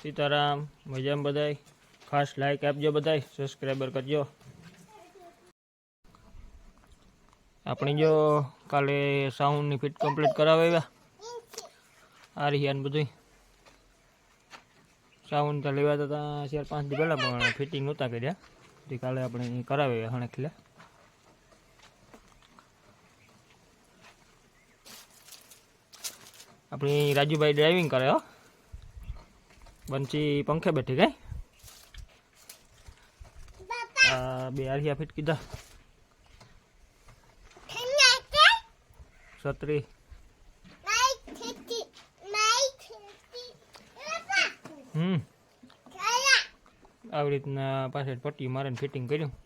સીતારામ, મજામાં બધાય? ખાસ લાઈક આપજો બધાય સબસ્ક્રાઈબર કરજો. આપણે જો કાલે સાઉન્ડની ફિટ કમ્પ્લીટ કરાવ્યા આ રહ્યા બધું સાઉન્ડ તો લેવા તા ચાર પાંચ દી પહેલાં, પણ ફિટિંગ નહોતા કર્યા. તે કાલે આપણે કરાવ્યા ખીલા આપણી રાજુભાઈ ડ્રાઇવિંગ કરે હો. બંસી પંખે બેઠી ગઈ? બે આરિયા ફીટ કીધા. છત્રી. હમ. આવી રીતના પાછળ પટ્ટી મારે ફિટિંગ કર્યું.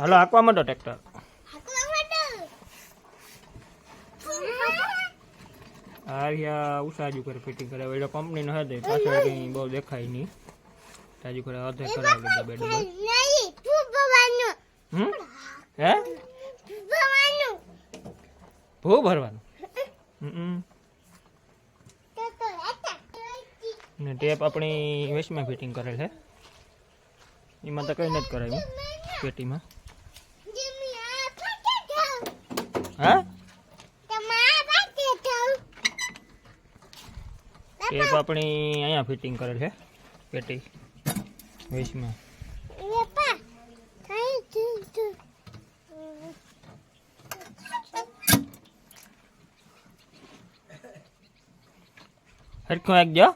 હાલો આંકવા માંડો ટ્રેક્ટર. આરિયા ઉષાજુ કરે ફિટિંગ કરાવે એટલે કંપનીનો હતો પાછળ કંઈ બહુ દેખાય નહીં. તાજુ કરે અધે કરાવી લીધા બે ડબલ હે? ભૂ ભરવાનું. હમ. ને ટેપ આપણી વેસ્ટમાં ફિટિંગ કરેલ છે એમાં તો કંઈ નથી કરાવ્યું પેટીમાં. ટેપ આપણી અહીંયા ફિટિંગ કરેલ છે પેટી. વીસમાં હરખું એકજો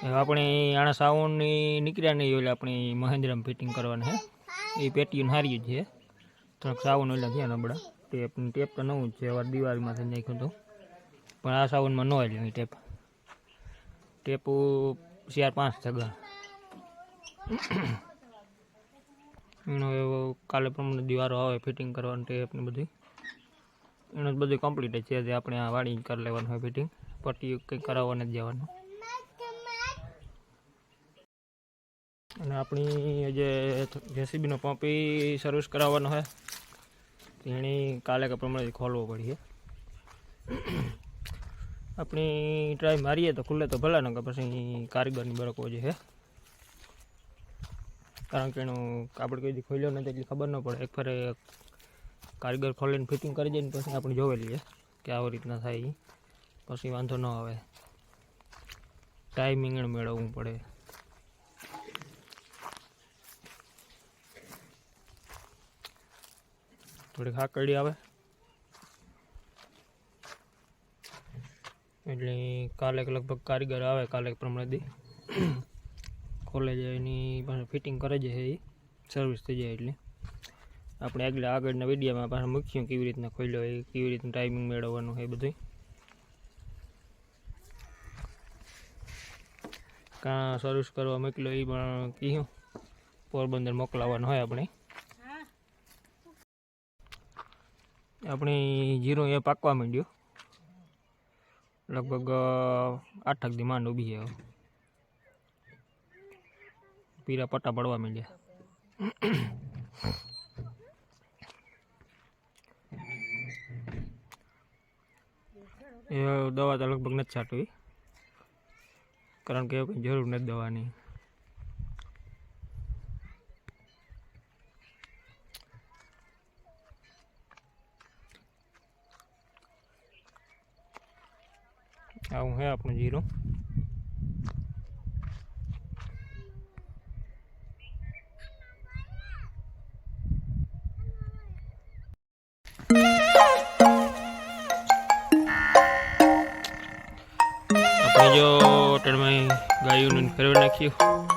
હવે આપણી આણા સાઉન્ડની નીકળ્યા નહીં એટલે આપણી મહેન્દ્રમ ફિટિંગ કરવાની છે એ પેટીયું હાર્યું છે. થોડાક સાવન એટલે થયા નબળા ટેપ ટેપ તો નવું જ છે. દિવાળીમાં દિવાળીમાંથી નાખ્યું હતું. પણ આ સાવનમાં ન હાલ્યું એ ટેપ. ટેપો ચાર પાંચ થગા એનો એવો કાલે પ્રમાણે દિવારો આવે, ફિટિંગ કરવાનું ટેપ ને બધી એનું જ બધું કમ્પ્લીટ છે. જે આપણે આ વાળી કરી લેવાનું હોય ફિટિંગ. પટ્ટી કંઈ કરાવવા નથી જવાનું. અને આપણી જે જેસીબીનો પંપ એ સર્વિસ કરાવવાનો હોય એની કાલે કે પ્રમાણે ખોલવો પડીએ આપણી ટ્રાય મારીએ તો ખુલ્લે તો ભલે ને કે પછી કારીગરની બરકો જે છે. કારણ કે એનું આપણે કોઈ ખોલ્યો નથી એટલી ખબર ન પડે. એક ફરે કારીગર ખોલીને ફિટિંગ કરી ને પછી આપણે જોવેલી લઈએ કે આવી રીતના થાય. પછી વાંધો ન આવે. ટાઈમિંગ મેળવવું પડે. થોડીક હાકડી આવે. એટલે કાલે લગભગ કારીગર આવે, કાલે પ્રમાણે દી. ખોલે એની પાસે ફિટિંગ કરે છે એ સર્વિસ થઈ જાય એટલે. આપણે આગળ, આગળના વિડીયામાં પાછા મૂક્યું કેવી રીતના ખોલ્યો એ, કેવી રીતનું ટાઈમિંગ મેળવવાનું એ બધું કાં સર્વિસ કરવા મોકલ્યો એ પણ કહ્યું પોરબંદર મોકલાવવાનું હોય આપણે. આપણી જીરું એ પાકવા માંડ્યું. લગભગ આઠક દી માંડ ઊભી છે. પીરા પટ્ટા પડવા માંડ્યા. એ દવા તો લગભગ નથી છાંટવી. કારણ કે જરૂર નથી દવાની. આવું હે આપણું જીરું. આપણે જો ગાયોને ફેરવી નાખ્યું.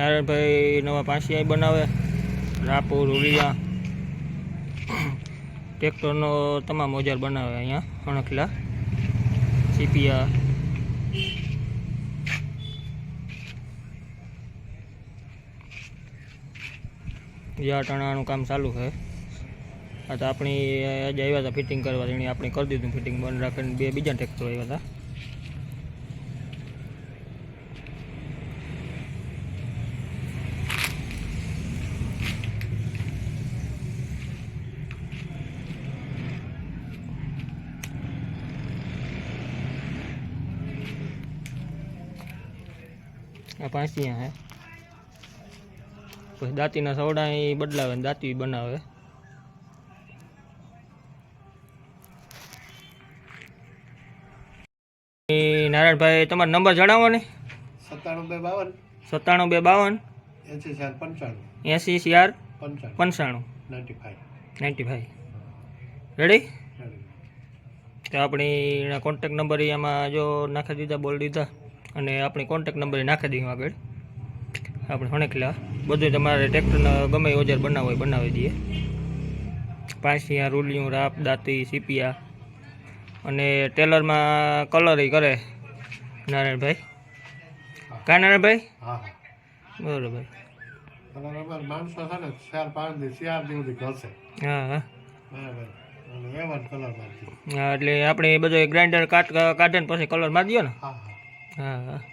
નારાયણભાઈ નવા પાંચિયા બનાવે. રાપુર ઉલિયા ટ્રેક્ટરનો તમામ ઓજાર બનાવે અહીંયા, અણખલા. સીપિયા યા ટણાનું કામ ચાલુ છે. આ તો આપણી આજે આવ્યા હતા ફિટિંગ કરવા એની આપણે કરી દીધું ફિટિંગ બંધ રાખીને બે બીજા ટ્રેક્ટર આવ્યા હતા. પાંચિયા હે. પછી દાંતીના સવડા એ બદલાવે ને દાંતી બનાવે. નારાયણભાઈ તમારો નંબર જણાવો ને. સત્તાણું બે બાવન. સત્તાણું બે બાવન. એસી ચાર પંચાણું. એંસી ચાર પંચાણું. પંચાણું. Ninety five ninety five ready તો આપણી કોન્ટેક નંબર એમાં જો નાખી દીધા બોલ દીધા. અને આપણી કોન્ટેક નંબર નાખી દઈએ આગળ. આપણે હણેકલા. બધું તમારે ટ્રેક્ટરના ગમે ઓજાર બનાવવું હોય બનાવી દઈએ. પાસિયા રૂલિયું રાપ દાંતી સીપિયા અને ટેલરમાં કલર કરે નારાયણભાઈ. કા નારાયણભાઈ? બરોબર માણસો છે ને ચાર પાંચ દી ચાર દી ઘસે. હા હા. બરાબર. હા એટલે આપણે બધો ગ્રાઇન્ડર કાટ કાઢે ને પછી કલર મારી દો ને. હા. હા હા હા